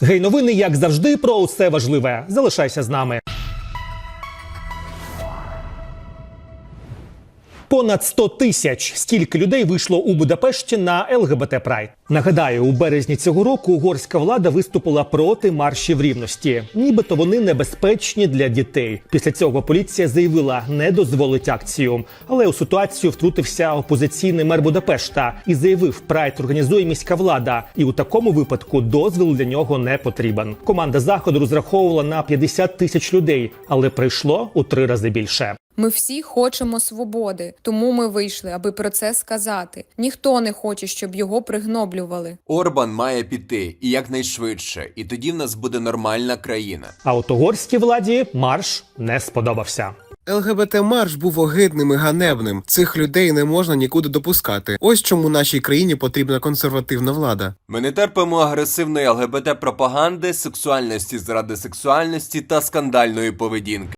Гей, новини, як завжди, про усе важливе. Залишайся з нами. Понад 100 тисяч стільки людей вийшло у Будапешті на ЛГБТ Прайд. Нагадаю, у березні цього року угорська влада виступила проти маршів рівності, нібито вони небезпечні для дітей. Після цього поліція заявила, не дозволить акцію. Але у ситуацію втрутився опозиційний мер Будапешта і заявив, прайд організує міська влада, і у такому випадку дозвіл для нього не потрібен. Команда заходу розраховувала на 50 тисяч людей, але прийшло у три рази більше. Ми всі хочемо свободи, тому ми вийшли, аби про це сказати. Ніхто не хоче, щоб його пригноблювали. Орбан має піти і якнайшвидше, і тоді в нас буде нормальна країна. А от угорській владі марш не сподобався. ЛГБТ марш був огидним і ганебним. Цих людей не можна нікуди допускати. Ось чому нашій країні потрібна консервативна влада. Ми не терпимо агресивної ЛГБТ пропаганди, сексуальності заради сексуальності та скандальної поведінки.